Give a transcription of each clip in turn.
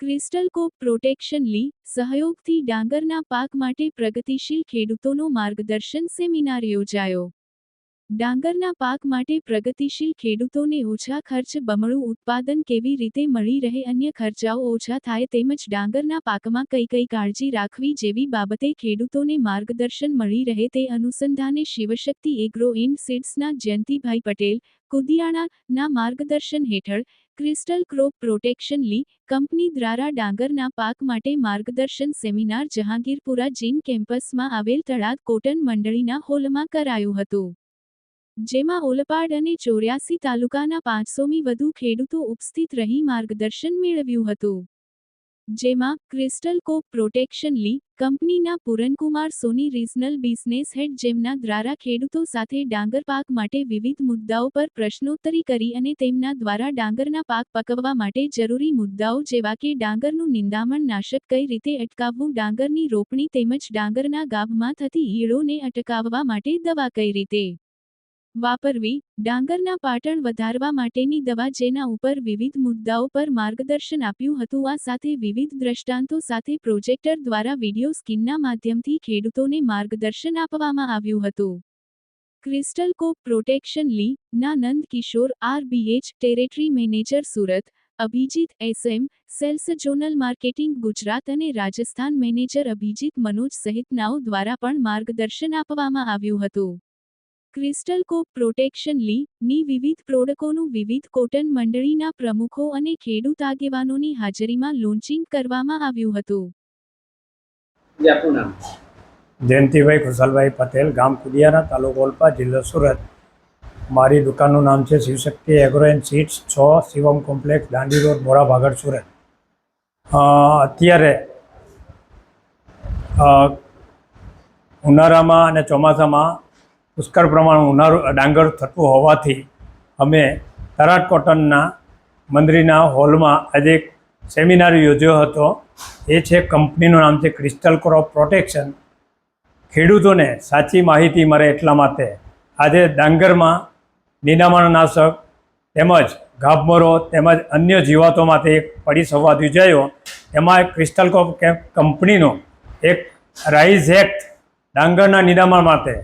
Crystal કોપ protection લી સહયોગથી ડાંગરના પાક માટે પ્રગતિશીલ ખેડૂતોનો માર્ગદર્શન સેમિનાર યોજાયો. ડાંગરના પાક માટે પ્રગતિશીલ ખેડૂતોને ઓછા ખર્ચ, બમણું ઉત્પાદન કેવી રીતે મળી રહે, અન્ય ખર્ચાઓ ઓછા થાય તેમજ ડાંગરના પાકમાં કઈ કઈ કાળજી રાખવી જેવી બાબતે ખેડૂતોને માર્ગદર્શન મળી રહે તે અનુસંધાને શિવશક્તિ એગ્રો એન્ડ સીડ્સના જયંતિભાઈ પટેલ, કુદિયાણાના માર્ગદર્શન હેઠળ ક્રિસ્ટલ ક્રોપ પ્રોટેક્શન લી કંપની દ્વારા ડાંગરના પાક માટે માર્ગદર્શન સેમિનાર જહાંગીરપુરા જીન કેમ્પસમાં આવેલ તળાદ કોટન મંડળીના હોલમાં કરાયું હતું. જેમાં ઓલપાડ અને ચોર્યાસી તાલુકાના પાંચસોમી વધુ ખેડૂતો ઉપસ્થિત રહી માર્ગદર્શન મેળવ્યું હતું. જેમાં ક્રિસ્ટલ કોપ પ્રોટેક્શન લી કંપનીના પૂરનકુમાર સોની રીઝનલ બિઝનેસ હેડ જેમના દ્વારા ખેડૂતો સાથે ડાંગર પાક માટે વિવિધ મુદ્દાઓ પર પ્રશ્નોત્તરી કરી અને તેમના દ્વારા ડાંગરના પાક પકવવા માટે જરૂરી મુદ્દાઓ જેવા કે ડાંગરનું નિંદામણ નાશક કઈ રીતે અટકાવવું, ડાંગરની રોપણી તેમજ ડાંગરના ગાભમાં થતી ઈળોને અટકાવવા માટે દવા કઈ રીતે વાપરવી, ડાંગરના પાટણ વધારવા માટેની દવા જેના ઉપર વિવિધ મુદ્દાઓ પર માર્ગદર્શન આપ્યું હતું. આ સાથે વિવિધ દ્રષ્ટાંતો સાથે પ્રોજેક્ટર દ્વારા વિડિયો સ્કીનના માધ્યમથી ખેડૂતોને માર્ગદર્શન આપવામાં આવ્યું હતું. ક્રિસ્ટલ કોપ પ્રોટેક્શન લી, ના Nand Kishor, RBH, territory manager Surat, Abhijit SM, sales zonal marketing Gujarat અને રાજસ્થાન મેનેજર અભિજીત મનોજ સહિતનાઓ દ્વારા પણ માર્ગદર્શન આપવામાં આવ્યું હતું. ક્રિસ્ટલ કોપ પ્રોટેક્શન લી ની વિવિધ પ્રોડક્ટોનું વિવિધ કોટન મંડળીના પ્રમુખો અને ખેડૂત આગેવાનોની હાજરીમાં લોન્ચિંગ કરવામાં આવ્યું હતું. જે આપનું જયંતિભાઈ ખુશાલભાઈ પટેલ ગામ કુડિયારા તાલુકો ઓલપા જિલ્લો સુરત. મારી દુકાનનું નામ છે શિવશક્તિ એગ્રો એન્ડ સીડ્સ છ શિવમ કોમ્પ્લેક્સ દાંડી રોડ મોરા સુરત. અત્યારે ઉનાળામાં અને ચોમાસામાં પુષ્કળ પ્રમાણમાં ઉનાળો, ડાંગર થતું હોવાથી અમે તરાટ કોટનના મંદિરના હોલમાં આજે એક સેમિનાર યોજ્યો હતો. એ છે કંપનીનું નામ છે ક્રિસ્ટલ ક્રોપ પ્રોટેક્શન ખેડૂતોને સાચી માહિતી મળે એટલા માટે આજે ડાંગરમાં નિંદામણનાશક તેમજ ગાભમરો તેમજ અન્ય જીવાતો માટે એક સંવાદ યોજાયો. એમાં એક ક્રિસ્ટલ કોપ કંપનીનો એક રાઇઝ એક્ટ ડાંગરના નિંદામણ માટે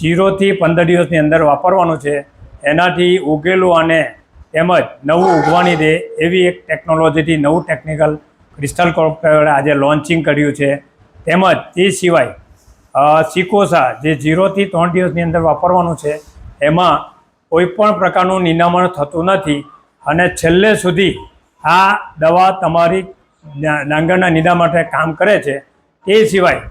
જીરોથી પંદર દિવસની અંદર વાપરવાનું છે. એનાથી ઉગેલું અને તેમજ નવું ઉગવાની દે એવી એક ટેકનોલોજીથી નવું ટેકનિકલ ક્રિસ્ટલ કોપ આજે લોન્ચિંગ કર્યું છે. તેમજ તે સિવાય સિકોસા જે જીરોથી ત્રણ દિવસની અંદર વાપરવાનું છે, એમાં કોઈપણ પ્રકારનું નિનામણ થતું નથી અને છેલ્લે સુધી આ દવા તમારી ડાંગરના નિંદા માટે કામ કરે છે. તે સિવાય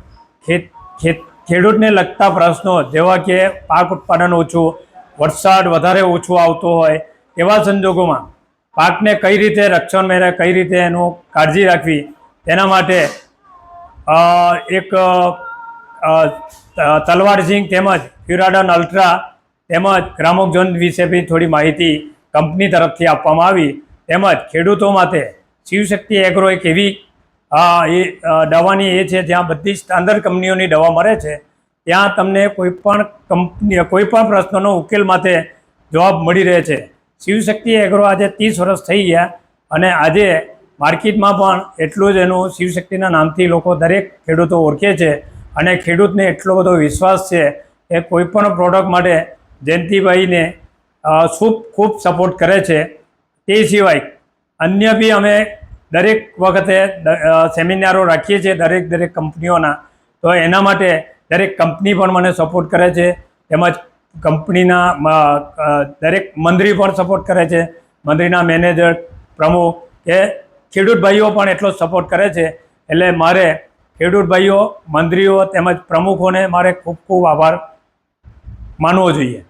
ખેત ખેત ખેડૂતને લગતા પ્રશ્નો, જેવા કે પાક ઉત્પાદન ઓછું, વરસાદ વધારે ઓછો આવતો હોય, એવા સંજોગોમાં પાકને કઈ રીતે રક્ષણ મેળવે, કઈ રીતે એનું કાળજી રાખવી, તેના માટે એક તલવાર સિંહ તેમજ ફ્યુરાડન અલ્ટ્રા તેમજ ગ્રામોકઝોન વિશે બી થોડી માહિતી કંપની તરફથી આપવામાં આવી. તેમજ ખેડૂતો માટે શિવશક્તિ એગ્રો એક એવી એ દવાની એ છે, જ્યાં બધી સ્ટાન્ડર્ડ કંપનીઓની દવા મળે છે, ત્યાં તમને કોઈ પણ કંપની કોઈ પણ પ્રશ્નનો ઉકેલ માટે જવાબ મળી રહે છે. શિવશક્તિ એગ્રો આજે ત્રીસ વર્ષ થઈ ગયા અને આજે માર્કેટમાં પણ એટલું જ એનું શિવશક્તિના નામથી લોકો દરેક ખેડૂતો ઓળખે છે અને ખેડૂતને એટલો બધો વિશ્વાસ છે કે કોઈ પણ પ્રોડક્ટ માટે જયંતિભાઈને ખૂબ ખૂબ સપોર્ટ કરે છે. તે સિવાય અન્ય બી અમે દરેક વખતે સેમિનારો રાખીએ છીએ દરેક દરેક કંપનીઓના. તો એના માટે દરેક કંપની પણ મને સપોર્ટ કરે છે. તેમજ કંપનીના દરેક મંત્રી પણ સપોર્ટ કરે છે. મંત્રીના મેનેજર પ્રમુખ કે ખેડૂત ભાઈઓ પણ એટલો સપોર્ટ કરે છે. એટલે મારે ખેડૂત ભાઈઓ મંત્રીઓ તેમજ પ્રમુખોને મારે ખૂબ ખૂબ આભાર માનવો જોઈએ.